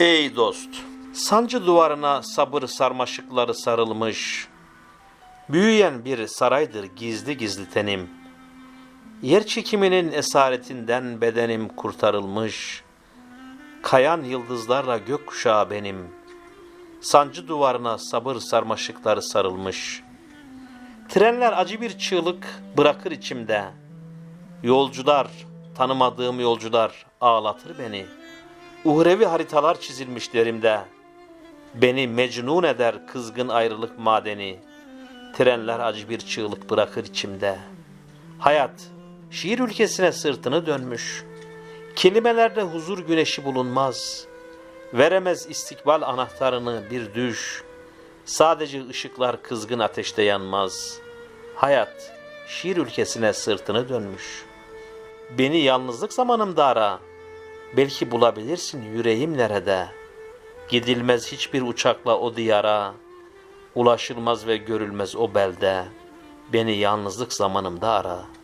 Ey dost! Sancı duvarına sabır sarmaşıkları sarılmış. Büyüyen bir saraydır gizli gizli tenim. Yer çekiminin esaretinden bedenim kurtarılmış. Kayan yıldızlarla gökkuşağı benim. Sancı duvarına sabır sarmaşıkları sarılmış. Trenler acı bir çığlık bırakır içimde. Yolcular, tanımadığım yolcular ağlatır beni. Uhrevi haritalar çizilmiş derimde. Beni mecnun eder kızgın ayrılık madeni. Trenler acı bir çığlık bırakır içimde. Hayat, şiir ülkesine sırtını dönmüş. Kelimelerde huzur güneşi bulunmaz. Veremez istikbal anahtarını bir düş. Sadece ışıklar kızgın ateşte yanmaz. Hayat, şiir ülkesine sırtını dönmüş. Beni yalnızlık zamanımda ara. Belki bulabilirsin yüreğim nerede? Gidilmez hiçbir uçakla o diyara. Ulaşılmaz ve görülmez o belde. Beni yalnızlık zamanımda ara.''